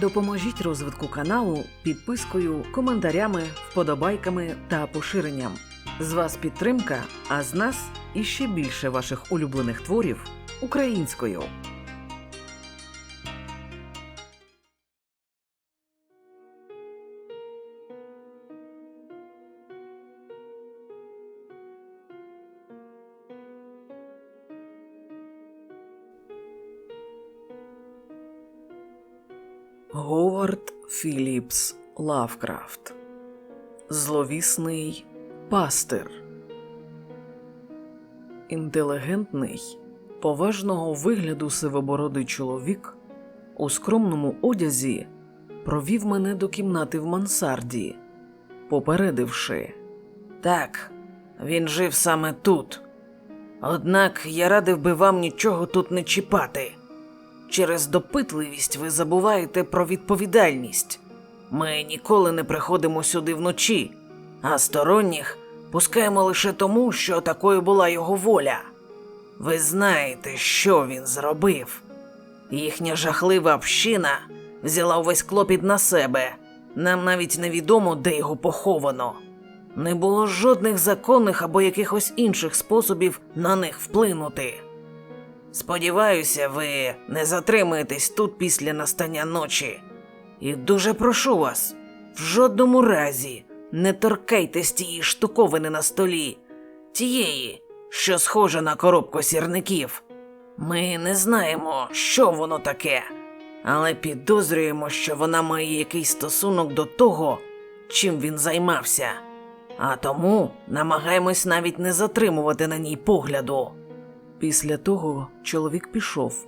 Допоможіть розвитку каналу підпискою, коментарями, вподобайками та поширенням. З вас підтримка, а з нас іще більше ваших улюблених творів українською. Говард Філіпс Лавкрафт Зловісний пастир. Інтелігентний, поважного вигляду сивобородий чоловік у скромному одязі провів мене до кімнати в мансарді, попередивши. Так, він жив саме тут. Однак я радив би вам нічого тут не чіпати. Через допитливість ви забуваєте про відповідальність. Ми ніколи не приходимо сюди вночі, а сторонніх пускаємо лише тому, що такою була його воля. Ви знаєте, що він зробив. Їхня жахлива община взяла увесь клопіт на себе. Нам навіть невідомо, де його поховано. Не було жодних законних або якихось інших способів на них вплинути. Сподіваюся, ви не затримаєтесь тут після настання ночі. І дуже прошу вас, в жодному разі не торкайтесь тієї штуковини на столі, тієї, що схожа на коробку сірників. Ми не знаємо, що воно таке, але підозрюємо, що вона має якийсь стосунок до того, чим він займався, а тому намагаємось навіть не затримувати на ній погляду. Після того чоловік пішов,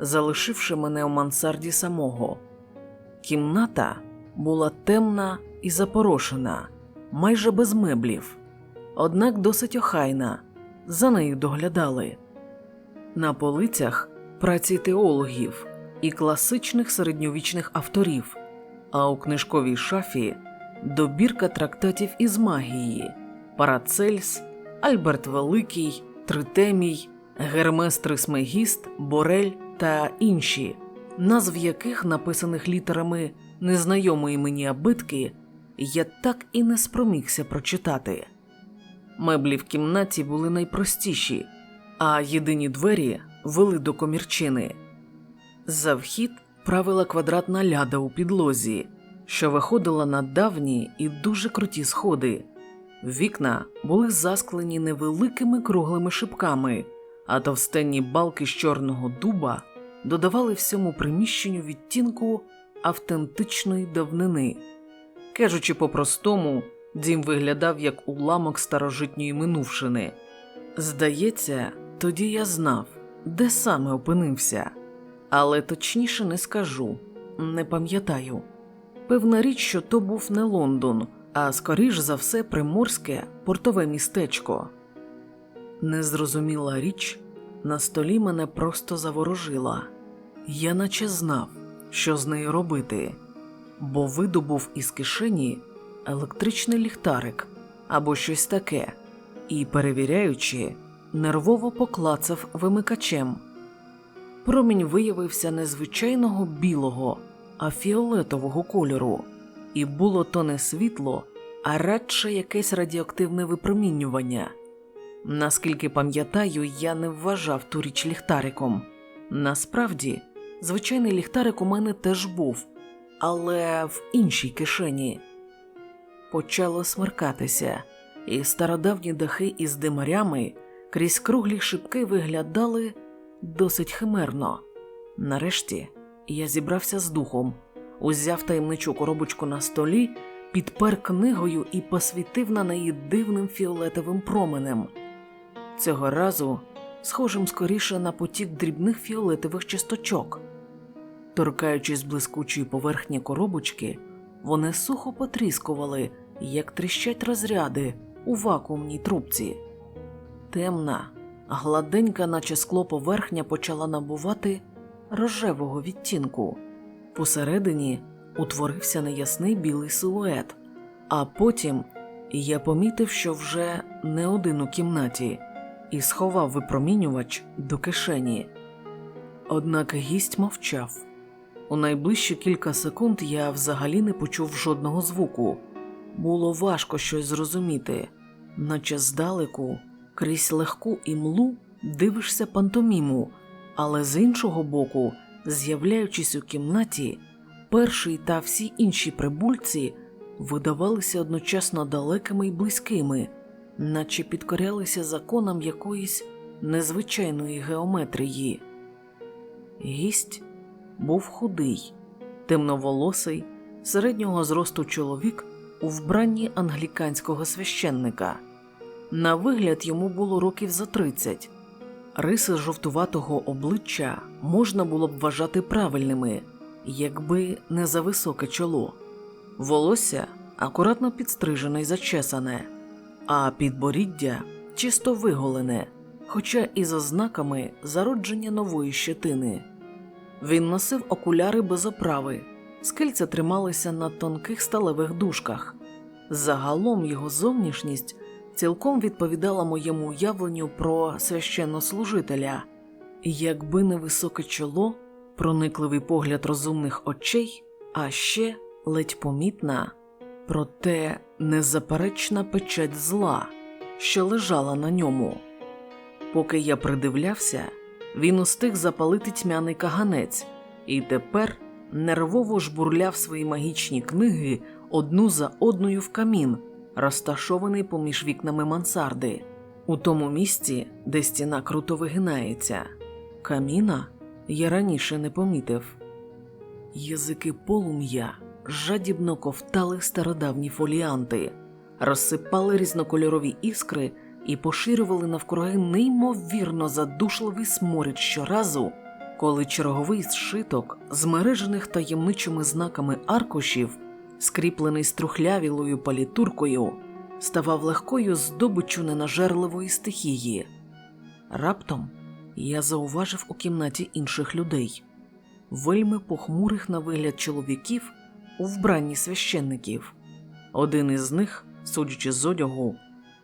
залишивши мене у мансарді самого. Кімната була темна і запорошена, майже без меблів, однак досить охайна, за нею доглядали. На полицях праці теологів і класичних середньовічних авторів, а у книжковій шафі добірка трактатів із магії Парацельс, Альберт Великий, Тритемій, Гермес Трисмегіст, Борель та інші, назв яких, написаних літерами незнайомої мені абитки, я так і не спромігся прочитати. Меблі в кімнаті були найпростіші, а єдині двері вели до комірчини. За вхід правила квадратна ляда у підлозі, що виходила на давні і дуже круті сходи. Вікна були засклені невеликими круглими шибками, а товстенні балки з чорного дуба додавали всьому приміщенню відтінку автентичної давнини. Кажучи по-простому, дім виглядав як уламок старожитньої минувшини. Здається, тоді я знав, де саме опинився, але точніше не скажу, не пам'ятаю. Певна річ, що то був не Лондон, а скоріш за все приморське портове містечко. Незрозуміла річ на столі мене просто заворожила. Я наче знав, що з нею робити, бо видобув із кишені електричний ліхтарик або щось таке, і, перевіряючи, нервово поклацав вимикачем. Промінь виявився незвичайного білого, а фіолетового кольору, і було то не світло, а радше якесь радіоактивне випромінювання. Наскільки пам'ятаю, я не вважав ту річ ліхтариком. Насправді, звичайний ліхтарик у мене теж був, але в іншій кишені. Почало смеркатися, і стародавні дахи із димарями крізь круглі шибки виглядали досить химерно. Нарешті я зібрався з духом, узяв таємничу коробочку на столі, підпер книгою і посвітив на неї дивним фіолетовим променем. Цього разу схожим скоріше на потік дрібних фіолетових часточок. Торкаючись блискучої поверхні коробочки, вони сухо потріскували, як тріщать розряди у вакуумній трубці. Темна, гладенька, наче скло поверхня почала набувати рожевого відтінку. Посередині утворився неясний білий силует, а потім я помітив, що вже не один у кімнаті, і сховав випромінювач до кишені. Однак гість мовчав. У найближчі кілька секунд я взагалі не почув жодного звуку. Було важко щось зрозуміти, наче здалеку, крізь легку імлу дивишся пантоміму, але з іншого боку, з'являючись у кімнаті, перший та всі інші прибульці видавалися одночасно далекими й близькими, наче підкорялися законам якоїсь незвичайної геометрії. Гість був худий, темноволосий, середнього зросту чоловік у вбранні англіканського священника. На вигляд йому було років за тридцять. Риси жовтуватого обличчя можна було б вважати правильними, якби не за високе чоло. Волосся акуратно підстрижене й зачесане, а підборіддя чисто виголене, хоча і за знаками зародження нової щетини. Він носив окуляри без оправи, скельця трималися на тонких сталевих дужках. Загалом його зовнішність цілком відповідала моєму уявленню про священнослужителя, якби не високе чоло, проникливий погляд розумних очей, а ще ледь помітна, проте незаперечна печать зла, що лежала на ньому. Поки я придивлявся, він устиг запалити тьмяний каганець і тепер нервово жбурляв свої магічні книги одну за одною в камін, розташований поміж вікнами мансарди, у тому місці, де стіна круто вигинається. Каміна я раніше не помітив. Язики полум'я жадібно ковтали стародавні фоліанти, розсипали різнокольорові іскри і поширювали навкруги неймовірно задушливий сморід щоразу, коли черговий зшиток, змережених таємничими знаками аркушів, скріплений струхлявілою палітуркою, ставав легкою здобиччю ненажерливої стихії. Раптом я зауважив у кімнаті інших людей, вельми похмурих на вигляд чоловіків у вбранні священників. Один із них, судячи з одягу,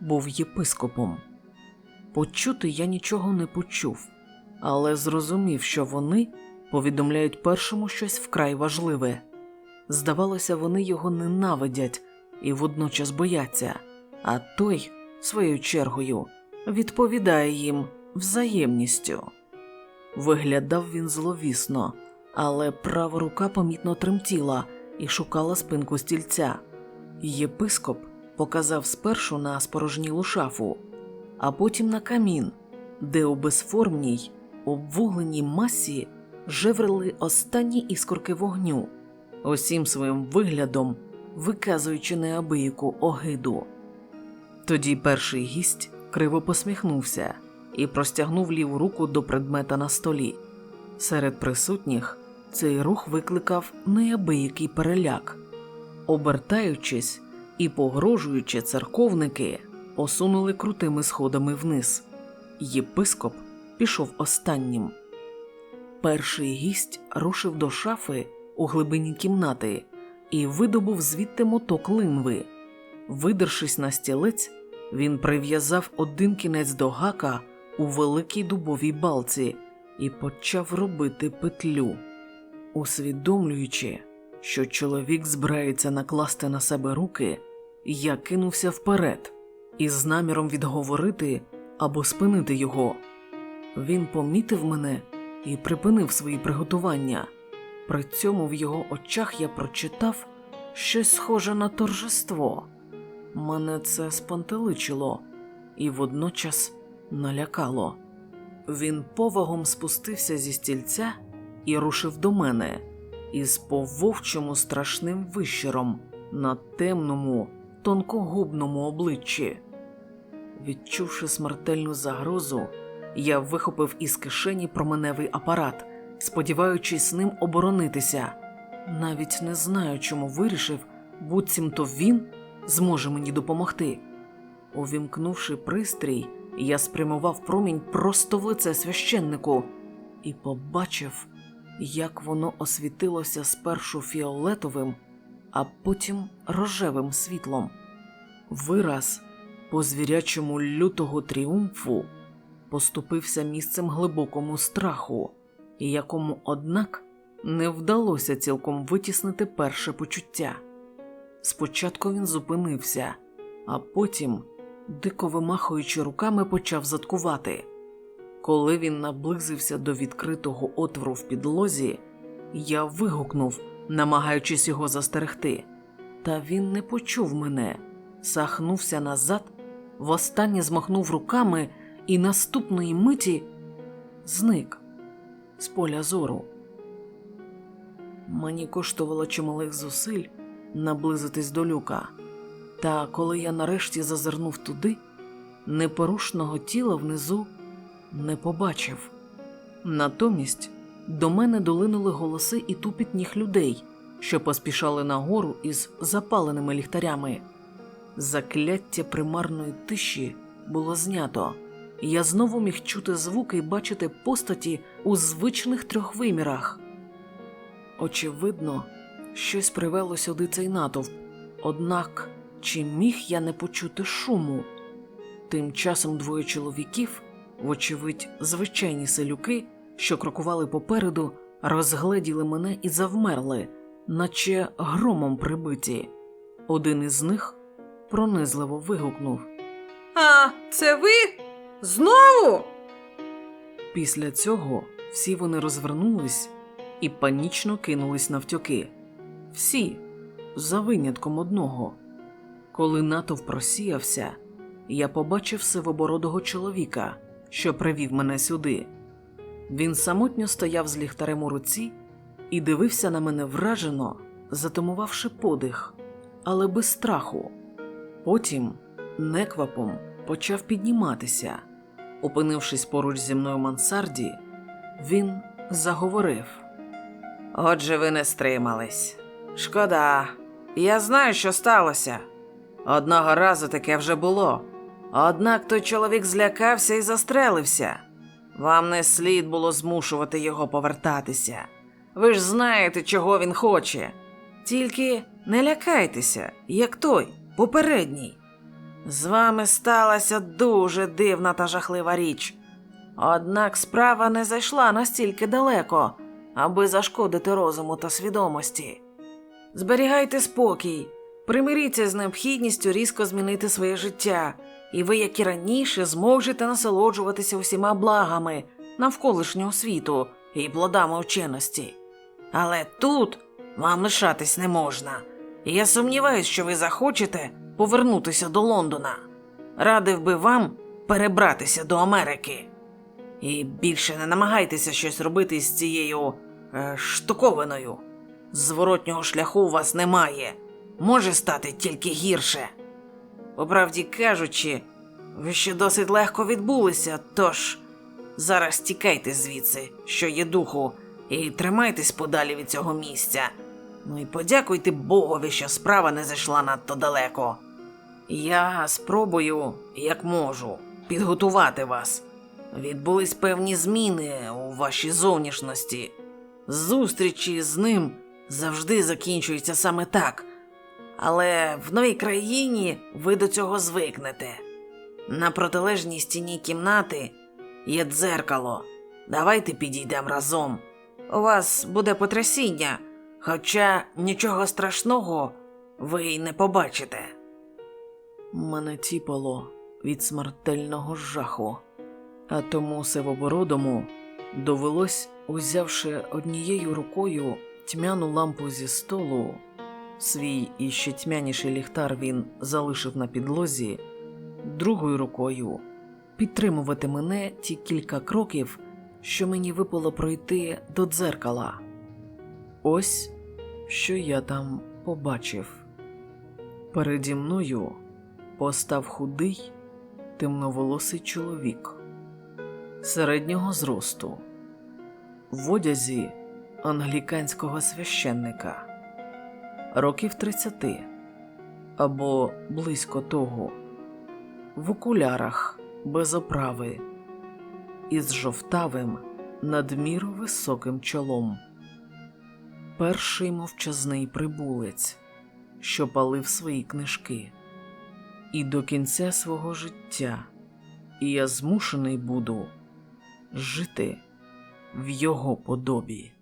був єпископом. Почути я нічого не почув, але зрозумів, що вони повідомляють першому щось вкрай важливе. Здавалося, вони його ненавидять і водночас бояться, а той, своєю чергою, відповідає їм взаємністю. Виглядав він зловісно, але права рука помітно тремтіла і шукала спинку стільця. Єпископ показав спершу на спорожнілу шафу, а потім на камін, де у безформній, обвугленій масі жеврили останні іскорки вогню, усім своїм виглядом виказуючи неабияку огиду. Тоді перший гість криво посміхнувся і простягнув ліву руку до предмета на столі. Серед присутніх цей рух викликав неабиякий переляк. Обертаючись і погрожуючи церковники, посунули крутими сходами вниз. Єпископ пішов останнім. Перший гість рушив до шафи у глибині кімнати і видобув звідти моток линви. Видершись на стілець, він прив'язав один кінець до гака у великій дубовій балці і почав робити петлю, усвідомлюючи, що чоловік збирається накласти на себе руки, я кинувся вперед із наміром відговорити або спинити його. Він помітив мене і припинив свої приготування. При цьому в його очах я прочитав щось схоже на торжество. Мене це спантеличило і водночас налякало. Він повагом спустився зі стільця і рушив до мене із пововчому страшним вищером на темному, тонкогубному обличчі. Відчувши смертельну загрозу, я вихопив із кишені променевий апарат, сподіваючись ним оборонитися. Навіть не знаю, чому вирішив, буцімто він зможе мені допомогти. Увімкнувши пристрій, я спрямував промінь просто в лице священнику і побачив, як воно освітилося спершу фіолетовим, а потім рожевим світлом. Вираз по звірячому лютого тріумфу поступився місцем глибокому страху, якому, однак, не вдалося цілком витіснити перше почуття. Спочатку він зупинився, а потім, дико вимахуючи руками, почав заткувати. Коли він наблизився до відкритого отвору в підлозі, я вигукнув, намагаючись його застерегти. Та він не почув мене, сахнувся назад, востаннє змахнув руками і наступної миті зник з поля зору. Мені коштувало чималих зусиль наблизитись до люка, та коли я нарешті зазирнув туди, непорушного тіла внизу не побачив. Натомість до мене долинули голоси і тупіт ніг людей, що поспішали нагору із запаленими ліхтарями. Закляття примарної тиші було знято, я знову міг чути звуки і бачити постаті у звичних трьох вимірах. Очевидно, щось привело сюди цей натовп, однак чи міг я не почути шуму? Тим часом двоє чоловіків, вочевидь, звичайні селюки, що крокували попереду, розгледіли мене і завмерли, наче громом прибиті. Один із них пронизливо вигукнув. А, це ви? Знову? Після цього всі вони розвернулись і панічно кинулись навтьоки. Всі, за винятком одного. Коли натовп просіявся, я побачив сивобородого чоловіка, що привів мене сюди. Він самотньо стояв з ліхтарем у руці і дивився на мене вражено, затумувавши подих, але без страху. Потім, неквапом, почав підніматися. Опинившись поруч зі мною в мансарді, він заговорив. Отже, ви не стримались. Шкода. Я знаю, що сталося. Одного разу таке вже було. Однак той чоловік злякався і застрелився. Вам не слід було змушувати його повертатися. Ви ж знаєте, чого він хоче. Тільки не лякайтеся, як той, попередній. З вами сталася дуже дивна та жахлива річ. Однак справа не зайшла настільки далеко, аби зашкодити розуму та свідомості. Зберігайте спокій, примиріться з необхідністю різко змінити своє життя, і ви, як і раніше, зможете насолоджуватися усіма благами навколишнього світу і плодами вченості. Але тут вам лишатись не можна. І я сумніваюсь, що ви захочете повернутися до Лондона. Радив би вам перебратися до Америки. І більше не намагайтеся щось робити з цією е, штуковиною. Зворотнього шляху у вас немає. Може стати тільки гірше. По правді кажучи, ви ще досить легко відбулися, тож зараз тікайте звідси, що є духу, і тримайтесь подалі від цього місця. Ну і подякуйте Богові, що справа не зайшла надто далеко. Я спробую, як можу, підготувати вас. Відбулись певні зміни у вашій зовнішності. Зустрічі з ним завжди закінчуються саме так. Але в новій країні ви до цього звикнете. На протилежній стіні кімнати є дзеркало. Давайте підійдемо разом. У вас буде потрясіння, хоча нічого страшного ви й не побачите. Мене тіпало від смертельного жаху, а тому сивобородому довелось, узявши однією рукою тьмяну лампу зі столу, свій іще тьмяніший ліхтар він залишив на підлозі, другою рукою підтримувати мене ті кілька кроків, що мені випало пройти до дзеркала. Ось що я там побачив. Переді мною постав худий, темноволосий чоловік середнього зросту, в одязі англіканського священника, років 30 або близько того, в окулярах без оправи, із жовтавим, надміру високим чолом. Перший мовчазний прибулець, що палив свої книжки і до кінця свого життя, і я змушений буду жити в його подобі.